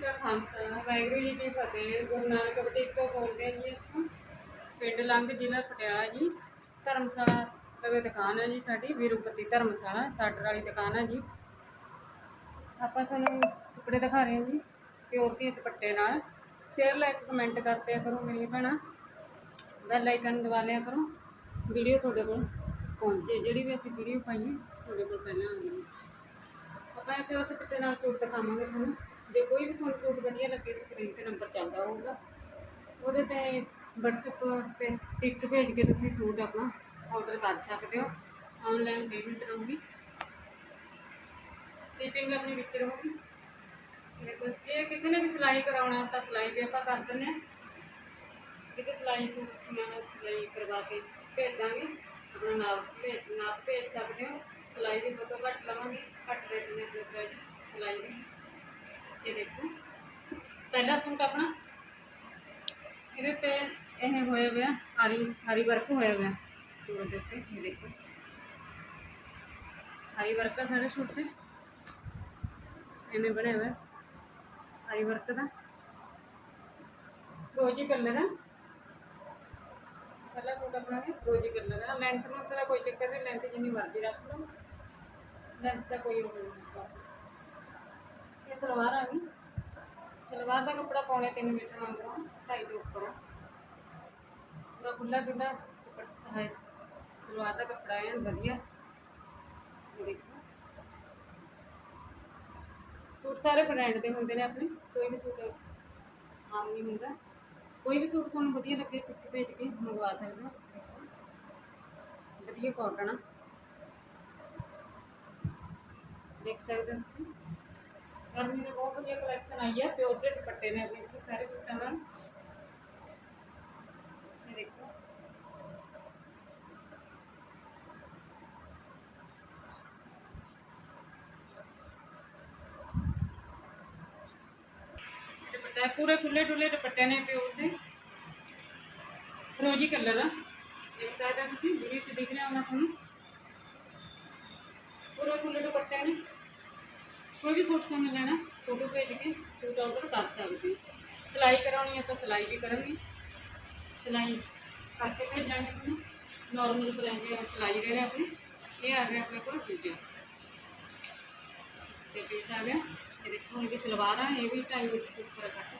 ਕਾ ਖਾਲਸਾ, ਵਾਹਿਗੁਰੂ ਜੀ ਕੀ ਫਤਿਹ। ਗੁਰੂ ਨਾਨਕ ਬਟੀਕ ਤੋਂ ਬੋਲਦੇ ਹਾਂ ਜੀ ਇੱਥੋਂ ਪਿੰਡ ਲੰਗ ਜ਼ਿਲ੍ਹਾ ਪਟਿਆਲਾ ਜੀ। ਧਰਮਸ਼ਾਲਾ ਲਵੇ ਦੁਕਾਨ ਹੈ ਜੀ ਸਾਡੀ, ਵੀਰੂਪਤੀ ਧਰਮਸ਼ਾਲਾ, ਸਾਡਰ ਵਾਲੀ ਦੁਕਾਨ ਹੈ ਜੀ। ਆਪਾਂ ਸਾਨੂੰ ਕੱਪੜੇ ਦਿਖਾ ਰਹੇ ਹਾਂ ਜੀ, ਪਿਓਰ ਦੇ ਦੁਪੱਟੇ ਨਾਲ। ਸ਼ੇਅਰ ਲਾਈਕ ਕਮੈਂਟ ਕਰਦੇ ਕਰੋ ਮੇਰੀ ਭੈਣਾਂ। ਬੈਲ ਆਈਕਨ ਦਬਾ ਲਿਆ ਕਰੋ। ਵੀਡੀਓ ਤੁਹਾਡੇ ਕੋਲ ਪਹੁੰਚੇ। ਜਿਹੜੀ ਵੀ ਅਸੀਂ ਵੀਡੀਓ ਪਾਈਏ, ਤੁਹਾਡੇ ਕੋਲ ਪਹਿਲਾਂ ਆ ਜਾਵੇ। ਆਪਾਂ ਇਹ ਪਿਓਰ ਦੁਪੱਟੇ ਨਾਲ ਸੂਟ ਦਿਖਾਵਾਂਗੇ ਤੁਹਾਨੂੰ। ਜੇ ਕੋਈ ਵੀ ਤੁਹਾਨੂੰ ਸੂਟ ਵਧੀਆ ਲੱਗੇ ਸਕਰੀਨ ਤੇ ਨੰਬਰ ਚੱਲਦਾ ਹੋਊਗਾ। ਉਹਦੇ ਤੇ WhatsApp ਤੇ ਪਿਕ ਭੇਜ ਕੇ ਤੁਸੀਂ ਸੂਟ ਆਪਣਾ ਆਰਡਰ ਕਰ ਸਕਦੇ ਹੋ। ਆਨਲਾਈਨ ਪੇਮੈਂਟ ਰਹੂਗੀ। ਸ਼ਿਪਿੰਗ ਆਪਣੀ ਵਿੱਚ ਰਹੂਗੀ। ਦੇਖੋ ਜੇ ਕਿਸੇ ਨੇ ਵੀ ਸਿਲਾਈ ਕਰਾਉਣਾ ਤਾਂ ਸਿਲਾਈ ਵੀ ਆਪਾਂ ਕਰ ਦਿੰਦੇ ਹਾਂ। ਕਿਤੇ ਸਿਲਾਈ ਸੂਟ ਸਿਲਾਉਣਾ ਸਿਲਾਈ ਕਰਵਾ ਕੇ ਭੇਜ ਦਾਂਗੇ। ਆਪਣਾ ਨਾਪ ਭੇਜ ਨਾਪ ਭੇਜ ਸਕਦੇ ਹੋ। ਸਿਲਾਈ ਵੀ ਫੋਟੋ ਘੱਟ ਲਵਾਂਗੇ। ਘੱਟ ਰੇਟ ਨੇ ਆਪਣੇ ਸਿਲਾਈ ਦੀ। ਇਹ ਦੇਖੋ ਪਹਿਲਾ ਸੂਟ ਆਪਣਾ ਇਹਦੇ ਤੇ ਇਹ ਹੋਇਆ ਹੋਇਆ ਹਰੀ ਹਰੀ ਵਰਕ ਹੋਇਆ ਹੋਇਆ ਸੂਟ ਦੇ ਉੱਤੇ ਇਹ ਦੇਖੋ ਹਰੀ ਵਰਕ ਦਾ ਸਾਡੇ ਸੂਟ ਤੇ ਐਵੇਂ ਬਣਿਆ ਹੋਇਆ ਹਰੀ ਵਰਕ ਦਾ ਰੋਜੀ ਕਲਰ ਹੈ ਪਹਿਲਾ ਸੂਟ ਆਪਣਾ ਹੈ ਰੋਜੀ ਕਲਰ ਹੈ ਲੈਂਥ ਨੂੰ ਤਾਂ ਕੋਈ ਚੱਕਰ ਨਹੀਂ ਲੈਂਥ ਜਿੰਨੀ ਮਰਜ਼ੀ ਰੱਖ ਲਓ ਲੈਂਥ ਦਾ ਕੋਈ ਉਹ ਨਹੀਂ ਇਹ ਸਲਵਾਰ ਆ ਗਈ। ਸਲਵਾਰ ਦਾ ਕੱਪੜਾ ਪੌਣੇ 3 ਮੀਟਰ ਮੰਗਦਾ ਢਾਈ ਦੇ ਉੱਪਰ ਪੂਰਾ ਖੁੱਲਾ ਖੁੱਲਾ ਹੈ। ਸਲਵਾਰ ਦਾ ਕੱਪੜਾ ਹੈ, ਵਧੀਆ। ਦੇਖੋ। ਸੂਟ ਸਾਰੇ ਬ੍ਰਾਂਡ ਦੇ ਹੁੰਦੇ ਨੇ ਆਪਣੇ, ਕੋਈ ਵੀ ਸੂਟ ਆਮ ਨਹੀਂ ਹੁੰਦਾ। ਕੋਈ ਵੀ ਸੂਟ ਤੁਹਾਨੂੰ ਵਧੀਆ ਲੱਗੇ ਪਿਕ ਭੇਜ ਕੇ ਮੰਗਵਾ ਸਕਦੇ ਹੋ। ਵਧੀਆ ਕਾਟਨ ਆ। ਦੇਖ ਸਕਦੇ ਹੋ ਤੁਸੀਂ। ਗਰਮੀ ਦੀ ਬਹੁਤ ਵਧੀਆ ਕਲੈਕਸ਼ਨ ਆਈ ਹੈ ਪਿਓਰ ਦੇ ਦੁਪੱਟੇ ਨੇ ਆਪਣੇ ਕੋਲ ਸਾਰੇ ਸੂਟਾਂ ਨਾਲ ਇਹ ਦੇਖੋ ਦੁਪੱਟਾ ਪੂਰੇ ਖੁੱਲੇ ਡੁੱਲੇ ਦੁਪੱਟੇ ਨੇ ਪਿਓਰ ਦੇ ਰੋਜੀ ਕਲਰ ਆ ਦੇਖ ਸਕਦੇ ਹੋ ਤੁਸੀਂ ਵੀਡੀਓ ਚ ਦਿਖ ਰਿਹਾ ਹੋਣਾ ਤੁਹਾਨੂੰ कोई भी सूट सामने लेना, फ़ोटो भेज के सूट ऑर्डर कर सकते सिलाई करानी है तो सिलाई भी करेंगे सिलाई करके भेजा नॉर्मल करेंगे सिलाई दे रहे अपने। ये आ गया अपने को दूजा। तो पीस आ गया। ये देखो इनकी सलवार है, ये भी ढाई मीटर कट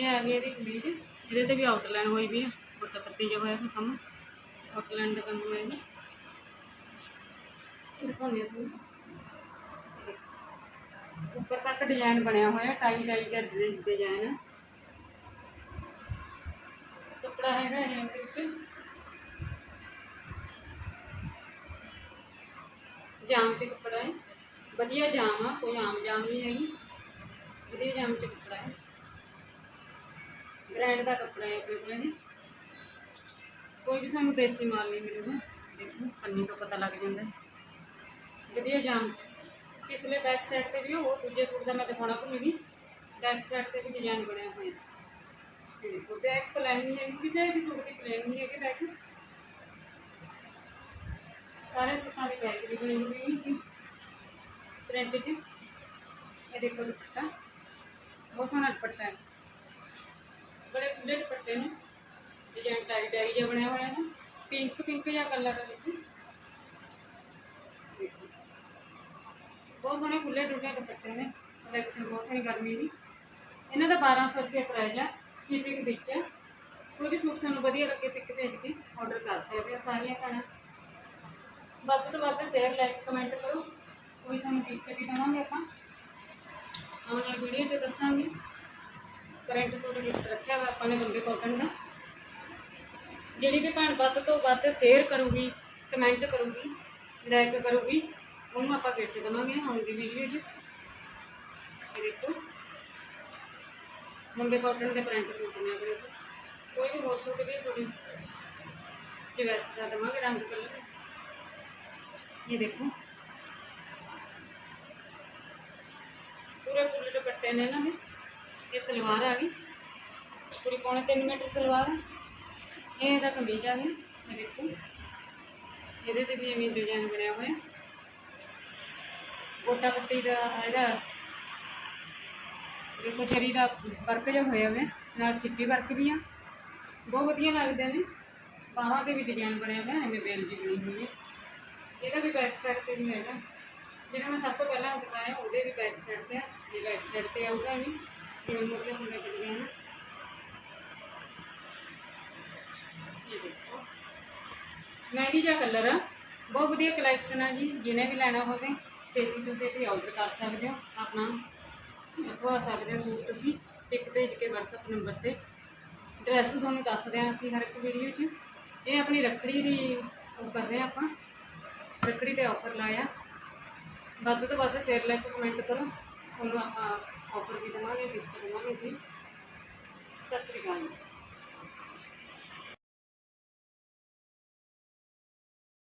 ये आ गया ये कमीज ये भी आउटलाइन हुई भी है। और पत्ती जो है कम आउटलाइन का कम हुआ ਦਿਖਾਉਂਦੇ ਹਾਂ ਤੁਹਾਨੂੰ ਉੱਪਰ ਤੱਕ ਡਿਜ਼ਾਈਨ ਬਣਿਆ ਹੋਇਆ ਟਾਈ ਟਾਈ ਦਾ ਡਿਜ਼ਾਈਨ ਕੱਪੜਾ ਹੈਗਾ ਇਹ ਵਿੱਚ ਜਾਮ ਚ ਕੱਪੜਾ ਹੈ ਵਧੀਆ ਜਾਮ ਆ ਕੋਈ ਆਮ ਜਾਮ ਨਹੀਂ ਹੈਗੀ ਵਧੀਆ ਜਾਮ ਚ ਕੱਪੜਾ ਹੈ ਬ੍ਰਾਂਡ ਦਾ ਕੱਪੜਾ ਹੈ ਆਪਣੇ ਕੋਲ ਜੀ ਕੋਈ ਵੀ ਸਾਨੂੰ ਦੇਸੀ ਮਾਲ ਨਹੀਂ ਮਿਲੂਗਾ ਦੇਖੋ ਪੰਨੀ ਤੋਂ ਪਤਾ ਲੱਗ ਜਾਂਦਾ ਹੈ ਵਧੀਆ ਜਾਮ ਚ ਪਿਛਲੇ ਬੈਕ ਸਾਈਡ ਤੇ ਵੀ ਉਹ ਦੂਜੇ ਸੂਟ ਦਾ ਮੈਂ ਦਿਖਾਉਣਾ ਭੁੱਲ ਗਈ ਬੈਕ ਸਾਈਡ ਤੇ ਵੀ ਡਿਜ਼ਾਈਨ ਬਣਿਆ ਹੋਇਆ ਇਹ ਦੇਖੋ ਬੈਕ ਪਲਾਨ ਨਹੀਂ ਹੈ ਕਿਸੇ ਵੀ ਸੂਟ ਦੀ ਪਲਾਨ ਨਹੀਂ ਹੈ ਕਿ ਬੈਕ ਸਾਰੇ ਸੂਟਾਂ ਦੀ ਬੈਕ ਵੀ ਬਣੀ ਹੋਈ ਹੈ ਪ੍ਰਿੰਟ 'ਚ ਇਹ ਦੇਖੋ ਦੁਪੱਟਾ ਬਹੁਤ ਸੋਹਣਾ ਦੁਪੱਟਾ ਹੈ ਬੜੇ ਖੁੱਲੇ ਦੁਪੱਟੇ ਨੇ ਡਿਜ਼ਾਈਨ ਟਾਈ ਟਾਈ ਜਿਹਾ ਬਣਿਆ ਹੋਇਆ ਹੈ ਪਿੰਕ ਪਿੰਕ ਜਿਹਾ ਕਲਰ ਦੇ ਵਿੱਚ ਬਹੁਤ ਸੋਹਣੇ ਖੁੱਲੇ ਡੁੱਲੇ ਦੁਪੱਟੇ ਨੇ ਕਲੈਕਸ਼ਨ ਬਹੁਤ ਸੋਹਣੀ ਗਰਮੀ ਦੀ। ਇਹਨਾਂ ਦਾ 1200 ਰੁਪਏ ਪ੍ਰਾਈਸ ਹੈ ਸ਼ਿਪਿੰਗ ਵਿੱਚ। ਕੋਈ ਵੀ ਸੂਟ ਸਾਨੂੰ ਵਧੀਆ ਲੱਗੇ ਪਿਕ ਭੇਜ ਕੇ ਆਰਡਰ ਕਰ ਸਕਦੇ ਹੋ ਸਾਰੀਆਂ ਭੈਣਾਂ। ਵੱਧ ਤੋਂ ਵੱਧ ਸ਼ੇਅਰ ਲਾਈਕ ਕਮੈਂਟ ਕਰੋ। ਕੋਈ ਸਾਨੂੰ ਗਿਫਟ ਵੀ ਦੇਵਾਂਗੇ ਆਪਾਂ। ਆਉਣ ਵਾਲੀ ਵੀਡੀਓ 'ਚ ਦੱਸਾਂਗੇ। ਕਰੰਟ ਸੂਟ ਗਿਫਟ ਰੱਖਿਆ ਹੋਇਆ ਆਪਾਂ ਨੇ ਬੰਬੇ ਕਾਟਨ ਦਾ। ਜਿਹੜੀ ਵੀ ਭੈਣ ਵੱਧ ਤੋਂ ਵੱਧ ਸ਼ੇਅਰ ਕਰੂਗੀ ਕਮੈਂਟ ਕਰੂਗੀ ਲਾਈਕ ਕਰੂਗੀ ਉਹਨੂੰ ਆਪਾਂ ਗਿਫਟ ਦੇਵਾਂਗੇ ਆਉਣ ਦੀ ਵੀਡੀਓ 'ਚ। ਇਹ ਦੇਖੋ। ਬੰਬੇ ਕਾਟਨ ਦੇ ਪ੍ਰਿੰਟ ਸੂਟ ਨੇ ਆਪਣੇ ਕੋਲ। ਕੋਈ ਵੀ ਹੋਰ ਸੂਟ ਵੀ ਥੋੜੀ ਚਵੈਸ ਦਾ ਦੇਵਾਂਗੇ, ਰੰਗ ਕਲਰ ਇਹ ਦੇਖੋ। ਪੂਰੇ ਪੂਰੇ ਦੁਪੱਟੇ ਨੇ ਇਹਨਾਂ ਦੇ। ਇਹ ਸਲਵਾਰ ਆ ਗਈ। ਪੂਰੀ ਪੌਣੇ 3 ਮੀਟਰ ਸਲਵਾਰ ਇਹ ਇਹਦਾ ਕਮੀਜ਼ ਆ ਗਈ। ਇਹ ਦੇਖੋ। ਇਹਦੇ ਤੇ ਵੀ ਐਵੇਂ ਡਿਜ਼ਾਈਨ ਬਣਿਆ ਹੋਇਆ। ਗੋਟਾ ਪੱਤੀ ਦਾ ਇਹਦਾ ਦੇਖੋ ਚਰੀ ਦਾ ਵਰਕ ਜੋ ਹੋਇਆ ਹੋਇਆ ਨਾਲ ਸਿੱਪੀ ਵਰਕ ਵੀ ਆ ਬਹੁਤ ਵਧੀਆ ਲੱਗਦੇ ਨੇ ਬਾਹਾਂ ਤੇ ਵੀ ਡਿਜ਼ਾਈਨ ਬਣਿਆ ਹੋਇਆ ਐਵੇਂ ਬੇਲ ਜੀ ਬਣੀ ਹੋਈ ਹੈ ਇਹਦਾ ਵੀ ਬੈਕ ਸਾਈਡ ਤੇ ਵੀ ਹੈਗਾ ਜਿਹੜਾ ਮੈਂ ਸਭ ਤੋਂ ਪਹਿਲਾਂ ਦਿਖਾਇਆ ਉਹਦੇ ਵੀ ਬੈਕ ਸਾਈਡ ਤੇ ਆ ਇਹ ਬੈਕ ਸਾਈਡ ਤੇ ਆਊਗਾ ਵੀ ਕਿਵੇਂ ਮੁਰਲੇ ਹੁੰਦੇ ਡਿਜ਼ਾਈਨ ਇਹ ਦੇਖੋ ਮਹਿੰਦੀ ਜਿਹਾ ਕਲਰ ਆ ਬਹੁਤ ਵਧੀਆ ਕਲੈਕਸ਼ਨ ਆ ਜੀ ਜਿਹਨੇ ਵੀ ਲੈਣਾ ਹੋਵੇ ਛੇਤੀ ਤੁਸੀਂ ਇੱਥੇ ਆਰਡਰ ਕਰ ਸਕਦੇ ਹੋ। ਆਪਣਾ ਲਿਖਵਾ ਸਕਦੇ ਹੋ ਸੂਟ ਤੁਸੀਂ। ਇੱਕ ਭੇਜ ਕੇ WhatsApp ਨੰਬਰ ਤੇ। ਐਡਰੈਸ ਤੁਹਾਨੂੰ ਦੱਸਦੇ ਹਾਂ ਅਸੀਂ ਹਰ ਇੱਕ ਵੀਡੀਓ 'ਚ। ਇਹ ਆਪਣੀ ਰੱਖੜੀ ਦੀ ਉਹ ਕਰ ਰਹੇ ਹਾਂ ਆਪਾਂ। ਰੱਖੜੀ ਤੇ ਆਫਰ ਲਾਇਆ। ਵੱਧ ਤੋਂ ਵੱਧ ਸ਼ੇਅਰ ਲਾਈਕ ਕਮੈਂਟ ਕਰੋ। ਤੁਹਾਨੂੰ ਆਪਾਂ ਆਫਰ ਵੀ ਦੇਵਾਂਗੇ ਗਿਫਟ ਦੇਵਾਂਗੇ ਜੀ। ਸਤਿ ਸ੍ਰੀ ਅਕਾਲ